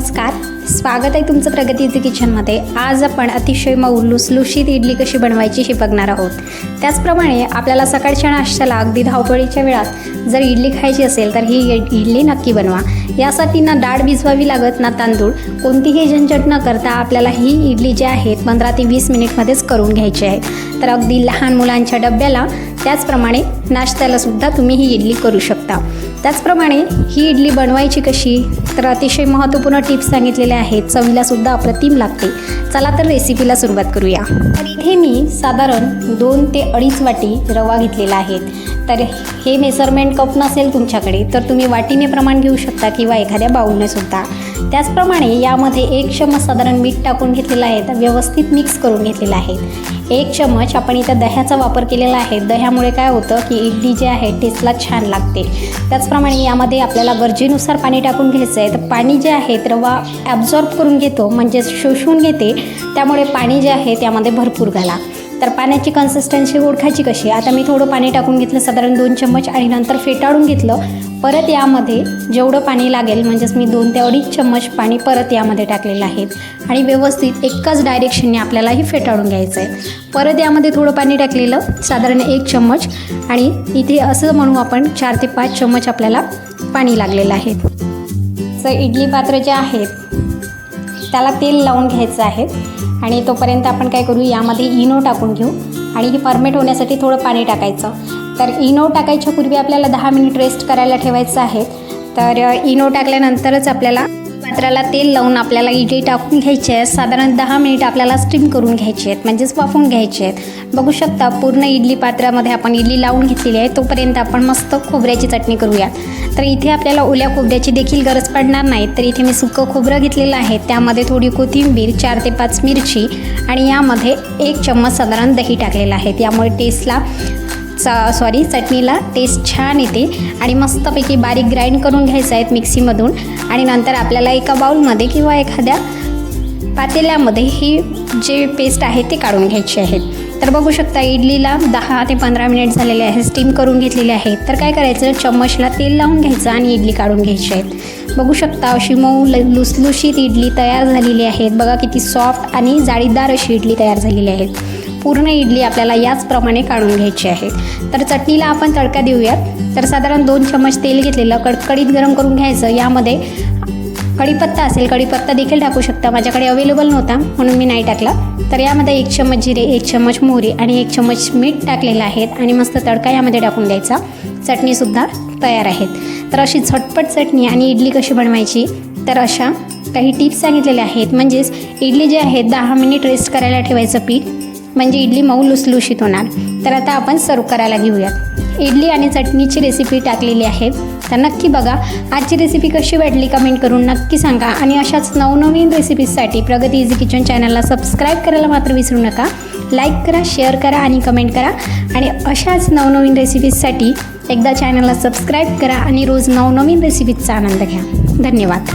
नमस्कार. स्वागत आहे तुमचं प्रगतीचं किचनमध्ये. आज आपण अतिशय मऊ लुसलुशीत इडली कशी बनवायची हे बघणार आहोत. त्याचप्रमाणे आपल्याला सकाळच्या नाश्त्याला अगदी धावपळीच्या वेळात जर इडली खायची असेल तर ही इड- इडली नक्की बनवा. यासाठी ना डाळ भिजवावी लागत ना तांदूळ. कोणतीही झंझट न करता आपल्याला ही इडली जी आहे पंधरा ते वीस मिनिटमध्येच करून घ्यायची आहे. तर अगदी लहान मुलांच्या डब्याला त्याचप्रमाणे नाश्त्याला सुद्धा तुम्ही ही इडली करू शकता. त्याचप्रमाणे ही इडली बनवायची कशी? तर अतिशय महत्त्वपूर्ण टिप्स सांगितलेल्या आहेत. चवीलासुद्धा अप्रतिम लागते. चला तर रेसिपीला सुरुवात करूया. तर इथे मी साधारण दोन ते अडीच वाटी रवा घेतलेला आहे. तर हे मेजरमेंट कप नसेल तुमच्याकडे तर तुम्ही वाटीने प्रमाण घेऊ शकता किंवा एखाद्या बाऊलने सुद्धा. त्याचप्रमाणे यामध्ये एक चम्मच साधारण मीठ टाकून घेतलेलं आहे. तर व्यवस्थित मिक्स करून घेतलेलं आहे. एक चम्मच आपण इथं दह्याचा वापर केलेला आहे. दह्यामुळे काय होतं की इडली जी आहे टेस्टला छान लागते. त्याचप्रमाणे यामध्ये आपल्याला गरजेनुसार पाणी टाकून घ्यायचं आहे तर पाणी जे आहे तर रवा ॲब्झॉर्ब करून घेतो म्हणजेच शोषून घेते. त्यामुळे पाणी जे आहे त्यामध्ये भरपूर घाला. तर पाण्याची कन्सिस्टन्सी ओळखायची कशी? आता मी थोडं पाणी टाकून घेतलं साधारण दोन चम्मच आणि नंतर फेटाळून घेतलं. परत यामध्ये जेवढं पाणी लागेल म्हणजेच मी दोन ते अडीच चम्मच पाणी परत यामध्ये टाकलेलं आहे. आणि व्यवस्थित एकाच डायरेक्शनने आपल्याला हे फेटाळून घ्यायचं आहे परत यामध्ये थोडं पाणी टाकलेलं साधारण एक चम्मच आणि इथे असं म्हणू आपण चार ते पाच चम्मच आपल्याला पाणी लागलेलं आहे. तर इडली पात्र जे आहेत त्याला तेल लावून घ्यायचं आहे. आणि तोपर्यंत आपण काय करू यामध्ये इनो टाकून घेऊ. आणि हे फर्मेट होण्यासाठी थोडं पाणी टाकायचं. तर इनो टाकायच्या पूर्वी आपल्याला दहा मिनिट रेस्ट करायला ठेवायचं आहे. तर इनो टाकल्यानंतरच आपल्याला पात्राला तेल लावून आपल्याला इडली टाकून घ्यायची आहे साधारण दहा मिनिट आपल्याला स्टीम करून घ्यायची आहेत. म्हणजेच वाफवून घ्यायचे आहेत. बघू शकता पूर्ण इडली पात्रामध्ये आपण इडली लावून घेतलेली आहे. तोपर्यंत आपण मस्त खोबऱ्याची चटणी करूयात. तर इथे आपल्याला ओल्या खोबऱ्याची देखील गरज पडणार नाही. तर इथे मी सुकं खोबरं घेतलेलं आहे. त्यामध्ये थोडी कोथिंबीर चार ते पाच मिरची आणि यामध्ये एक चम्मच साधारण दही टाकलेलं आहे. त्यामुळे टेस्टला चा सॉरी चटणीला टेस्ट छान येते आणि मस्तपैकी बारीक ग्राइंड करून घ्यायचं आहेत मिक्सीमधून आणि नंतर आपल्याला एका बाऊलमध्ये किंवा एखाद्या पातेल्यामध्ये ही जे पेस्ट आहे ते काढून घ्यायची आहे. तर बघू शकता इडलीला दहा ते पंधरा मिनिट झालेले आहे स्टीम करून घेतलेले आहे. तर काय करायचं चम्मचला तेल लावून घ्यायचं आणि इडली काढून घ्यायची आहेत बघू शकता अशी मऊ ल लुसलुशीत इडली तयार झालेली आहेत बघा किती सॉफ्ट आणि जाळीदार अशी इडली तयार झालेली आहेत पूर्ण इडली आपल्याला याचप्रमाणे काढून घ्यायची आहे. तर चटणीला आपण तडका देऊयात. तर साधारण दोन चम्मच तेल घेतलेलं कडकडीत गरम करून घ्यायचं. यामध्ये कढीपत्ता असेल कढीपत्ता देखील टाकू शकता. माझ्याकडे अवेलेबल नव्हता म्हणून मी नाही टाकला. तर यामध्ये एक चम्मच जिरे एक चम्मच मोहरी आणि एक चम्मच मीठ टाकलेलं आहेत आणि मस्त तडका यामध्ये टाकून द्यायचा. चटणीसुद्धा तयार आहेत. तर अशी झटपट चटणी आणि इडली कशी बनवायची? तर अशा काही टिप्स सांगितलेल्या आहेत. म्हणजेच इडली जे आहे दहा मिनिट रेस्ट करायला ठेवायचं पीठ. म्हणजे इडली मऊ लुसलुशीत होणार. तर आता आपण सर्व करायला घेऊयात. इडली आणि चटणीची रेसिपी टाकलेली आहे. तर नक्की बघा आजची रेसिपी कशी वाटली कमेंट करून नक्की सांगा. आणि अशाच नवनवीन रेसिपीजसाठी प्रगती इझी किचन चॅनलला सबस्क्राईब करायला मात्र विसरू नका. लाईक करा शेअर करा आणि कमेंट करा. आणि अशाच नवनवीन रेसिपीजसाठी एकदा चॅनलला सबस्क्राईब करा आणि रोज नवनवीन रेसिपीजचा आनंद घ्या. धन्यवाद.